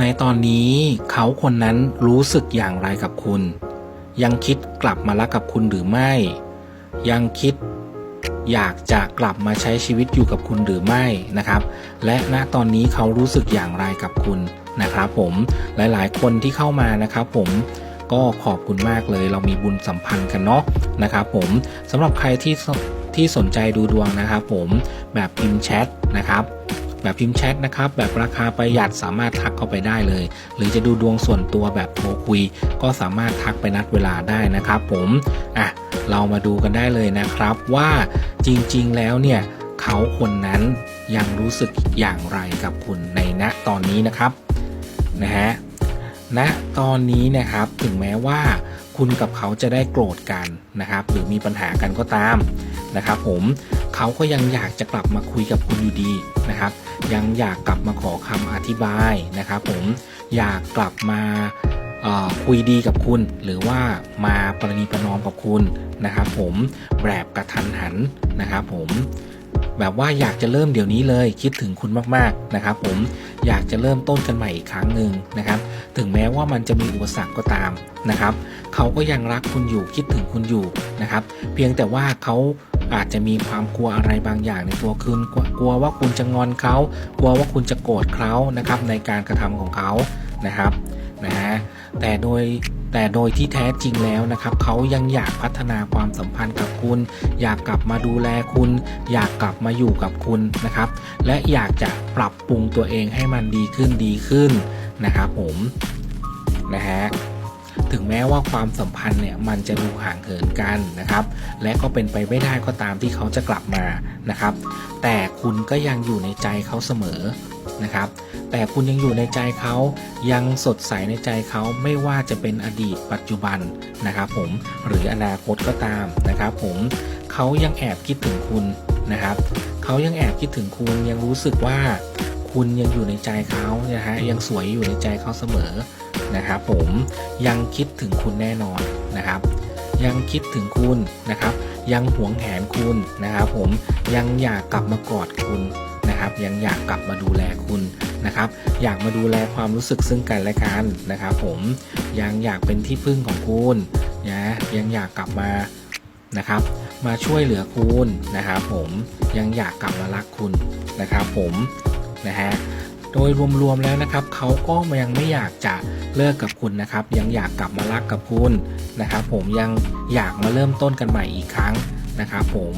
ในตอนนี้เขาคนนั้นรู้สึกอย่างไรกับคุณ ยังคิดกลับมารักกับคุณหรือไม่ ยังคิดอยากจะกลับมาใช้ชีวิตอยู่กับคุณหรือไม่นะครับ และณตอนนี้เขารู้สึกอย่างไรกับคุณนะครับผมหลายๆ คนที่เข้ามานะครับผมก็ขอบคุณมากเลย เรามีบุญสัมพันธ์กันเนาะนะครับผมสำหรับใครที่ที่สนใจดูดวงนะครับผมแบบพิมพ์แชทนะครับ แบบพิมพ์แชทนะครับ แบบราคาประหยัดสามารถทักเข้าไปได้เลย หรือจะดูดวงส่วนตัวแบบโทรคุย ก็สามารถทักไปนัดเวลาได้นะครับ ผมอะเรามาดูกันได้เลยนะครับว่าจริงๆแล้วเนี่ยเขาคนนั้นยังรู้สึกอย่างไรกับคุณในณตอนนี้นะครับนะฮะณตอนนี้นะครับถึงแม้ว่าคุณกับเขาจะได้โกรธกันนะครับ หรือมีปัญหากันก็ตามนะครับ ผม เขาก็ยังอยากจะกลับมาคุยกับคุณอยู่ดีนะครับ ยังอยากกลับมาขอคำอธิบายนะครับผมอยากกลับมาคุยดีกับคุณ หรือว่ามาประนีประนอมกับคุณนะครับ ผมแบบกระทันหันนะครับผมแบบว่าอยากจะเริ่มเดี๋ยวนี้เลยคิดถึงคุณมากๆนะครับ ผมอยากจะเริ่มต้นกันใหม่อีกครั้งหนึ่งนะครับ ถึงแม้ว่ามันจะมีอุปสรรคก็ตามนะครับ เขาก็ยังรักคุณอยู่คิดถึงคุณอยู่นะครับ เพียงแต่ว่าเขา อาจจะมีความกลัวอะไรบางอย่างในตัวคุณกลัวกลัวว่าคุณจะงอนเขา กลัวว่าคุณจะโกรธเขานะครับในการกระทำของเขานะครับนะฮะแต่โดยแต่โดยที่แท้จริงแล้วนะครับเขายังอยากพัฒนาความสัมพันธ์กับคุณ อยากกลับมาดูแลคุณ อยากกลับมาอยู่กับคุณนะครับ และอยากจะปรับปรุงตัวเองให้มันดีขึ้นดีขึ้นนะครับผมนะฮะ ถึงแม้ว่าความสัมพันธ์เนี่ยมันจะดูห่างเหินกันนะครับ และก็เป็นไปไม่ได้ก็ตามที่เขาจะกลับมานะครับ แต่คุณก็ยังอยู่ในใจเขาเสมอนะครับ แต่คุณยังอยู่ในใจเขายังสดใสในใจเขาไม่ว่าจะเป็นอดีตปัจจุบันนะครับ ผมหรืออนาคตก็ตามนะครับ ผมเขายังแอบคิดถึงคุณนะครับเขายังแอบคิดถึงคุณยังรู้สึกว่าคุณยังอยู่ในใจเขานะฮะยังสวยอยู่ในใจเขาเสมอ นะครับผมยังคิดถึงคุณแน่นอนนะครับ ยังคิดถึงคุณนะครับ ยังหวงแหนคุณนะครับ ผมยังอยากกลับมากอดคุณนะครับ ยังอยากกลับมาดูแลคุณนะครับ อยากมาดูแลความรู้สึกซึ่งกันและกันนะครับ ผมยังอยากเป็นที่พึ่งของคุณนะยังอยากกลับมานะครับ มาช่วยเหลือคุณนะครับ ผมยังอยากกลับมารักคุณนะครับ ผมนะฮะ โดยรวมๆแล้วนะครับเขาก็ยังไม่อยากจะเลิกกับคุณนะครับ ยังอยากกลับมารักกับคุณนะครับ ผมยังอยากมาเริ่มต้นกันใหม่อีกครั้งนะครับ ผม